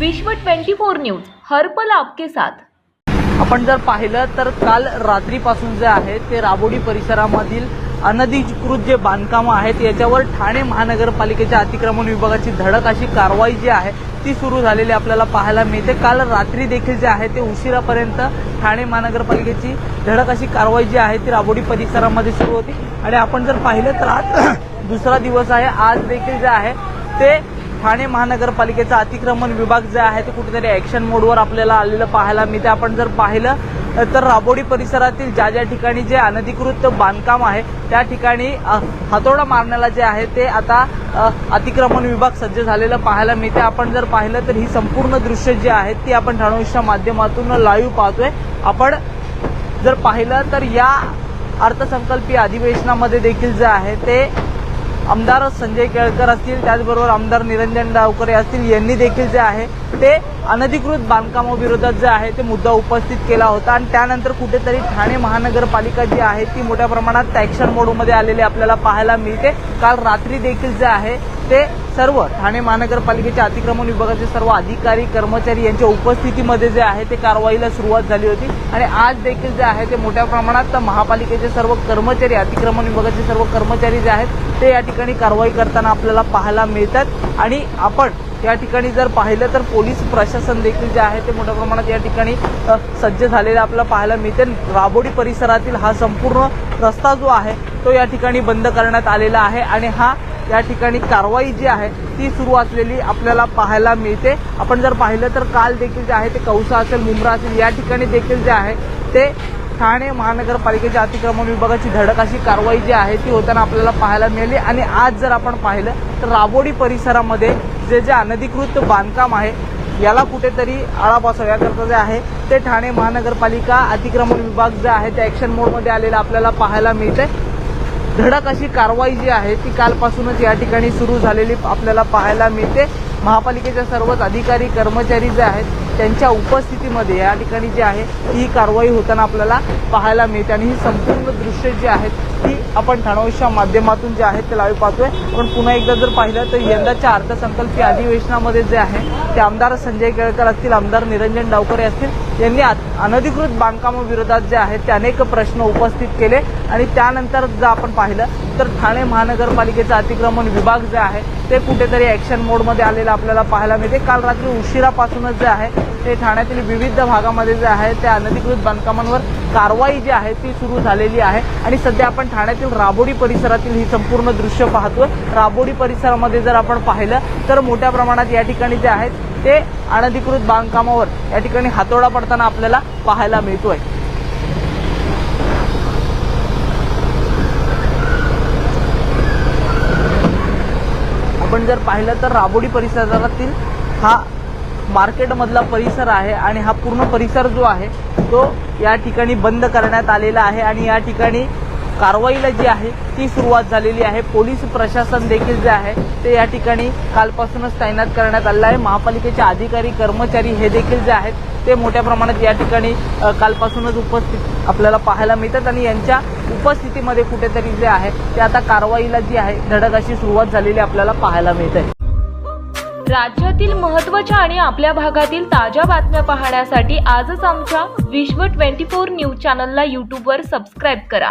विश्व 24 न्यूज हरपल आपके साथ. आपण जर पाहिलं तर काल रात्रीपासून जे आहे ते राबोडी परिसरामधील अनधिकृत जे बांधकामं आहेत याच्यावर ठाणे महानगरपालिकेच्या अतिक्रमण विभागाची धडक अशी कारवाई जी आहे ती सुरू झालेली आपल्याला पाहायला मिळते. काल रात्री देखील जे आहे ते उशिरापर्यंत ठाणे महानगरपालिकेची धडक अशी कारवाई जी आहे ती राबोडी परिसरामध्ये सुरू होती. आणि आपण जर पाहिलं तर आज दुसरा दिवस आहे. आज देखील जे आहे ते ठाणे महानगरपालिकेचा अतिक्रमण विभाग जे आहे ते कुठेतरी ऍक्शन मोडवर आपल्याला आलेलं पाहायला मिळते आपण जर पाहिलं तर राबोडी परिसरातील ज्या ज्या ठिकाणी जे अनधिकृत बांधकाम आहे त्या ठिकाणी हातोडा मारण्याला जे आहे ते आता अतिक्रमण विभाग सज्ज झालेलं पाहायला मिळते आपण जर पाहिलं तर ही संपूर्ण दृश्य जी आहेत ती आपण ठाणोच्या माध्यमातून लाईव्ह पाहतोय. आपण जर पाहिलं तर या अर्थसंकल्पीय अधिवेशनामध्ये देखील जे आहे ते आमदार संजय केळकर असतील त्याचबरोबर आमदार निरंजन डावकरे असतील यांनी देखील जे आहे ते अनधिकृत बांधकामाविरोधात जे आहे ते मुद्दा उपस्थित केला होता. आणि त्यानंतर कुठेतरी ठाणे महानगरपालिका जी आहे ती मोठ्या प्रमाणात ॲक्शन मोडमध्ये आलेली आपल्याला पाहायला मिळते. काल रात्री देखील जे आहे ते सर्व ठाणे महानगरपालिकेच्या अतिक्रमण विभागाचे सर्व अधिकारी कर्मचारी यांच्या उपस्थितीमध्ये जे आहे ते कारवाईला सुरुवात झाली होती. आणि आज देखील जे आहे ते मोठ्या प्रमाणात महापालिकेचे सर्व कर्मचारी अतिक्रमण विभागाचे सर्व कर्मचारी जे आहेत ते या ठिकाणी कारवाई करताना आपल्याला पाहायला मिळतात. आणि आपण या ठिकाणी जर पाहिलं तर पोलीस प्रशासन देखील जे आहे ते मोठ्या प्रमाणात या ठिकाणी सज्ज झालेलं आपल्याला पाहायला मिळते राबोडी परिसरातील हा संपूर्ण रस्ता जो आहे तो या ठिकाणी बंद करण्यात आलेला आहे आणि हा या ठिकाणी कारवाई जी आहे ती सुरू असलेली आपल्याला पाहायला मिळते. आपण जर पाहिलं तर काल देखील जे आहे ते कौसा असेल मुंब्रा असेल या ठिकाणी देखील जे आहे ते ठाणे महानगरपालिकेच्या अतिक्रमण विभागाची धडक अशी कारवाई जी आहे ती होताना आपल्याला पाहायला मिळाली. आणि आज जर आपण पाहिलं तर राबोडी परिसरामध्ये जे जे अनधिकृत बांधकाम आहे याला कुठेतरी आळा बसवण्याकरता जे आहे ते ठाणे महानगरपालिका अतिक्रमण विभाग जे आहे ते ॲक्शन मोडमध्ये आलेला आपल्याला पाहायला मिळते धडक अशी कारवाई जी आहे ती कालपासूनच या ठिकाणी सुरू झालेली आपल्याला पाहायला मिळते. महापालिकेच्या सर्वच अधिकारी कर्मचारी जे आहेत त्यांच्या उपस्थितीमध्ये या ठिकाणी जी आहे ही कारवाई होताना आपल्याला पाहायला मिळते. आणि ही संपूर्ण दृश्य जी आहेत ती आपण ठाणोच्या माध्यमातून जे आहेत ते लाईव्ह पाहतोय. पण पुन्हा एकदा जर पाहिलं तर यंदाच्या अर्थसंकल्पीय अधिवेशनामध्ये जे आहे ते आमदार संजय केळकर असतील आमदार निरंजन डावकरे असतील यांनी अनधिकृत बांधकामाविरोधात जे आहेत ते अनेक प्रश्न उपस्थित केले. आणि त्यानंतर जर आपण पाहिलं तर ठाणे महानगरपालिकेचा अतिक्रमण विभाग जे आहे ते कुठेतरी ॲक्शन मोडमध्ये आलेलं आपल्याला पाहायला मिळते. काल रात्री उशिरापासूनच जे आहे ते ठाण्यातील विविध भागामध्ये जे आहे त्या अनधिकृत बांधकामांवर कारवाई जी आहे ती सुरू झालेली आहे. आणि सध्या आपण ठाण्यातील राबोडी परिसरातील ही संपूर्ण दृश्य पाहतोय. राबोडी परिसरामध्ये जर आपण पाहिलं तर मोठ्या प्रमाणात या ठिकाणी जे आहेत ते अनधिकृत बांधकामावर या ठिकाणी हातोडा पडताना आपल्याला पाहायला मिळतोय. आपण जर पाहिलं तर राबोडी परिसरातील हा मार्केटमधला परिसर आहे आणि हा पूर्ण परिसर जो आहे तो या ठिकाणी बंद करण्यात आलेला आहे आणि या ठिकाणी कारवाईला जी आहे ती सुरुवात झालेली आहे. पोलीस प्रशासन देखील जे आहे ते या ठिकाणी कालपासूनच तैनात करण्यात आलेलं आहे. महापालिकेचे अधिकारी कर्मचारी हे देखील जे आहेत ते मोठ्या प्रमाणात या ठिकाणी कालपासूनच उपस्थित आपल्याला पाहायला मिळतात आणि यांच्या उपस्थितीमध्ये कुठेतरी जे आहे ते आता कारवाईला जी आहे धडक अशी सुरुवात झालेली आपल्याला पाहायला मिळते राज्यातील महत्त्वाच्या आणि आपल्या भागातील ताज्या बातम्या पाहण्यासाठी आजच आमच्या विश्व 24 न्यूज चॅनलला यूट्यूबवर सबस्क्राईब करा.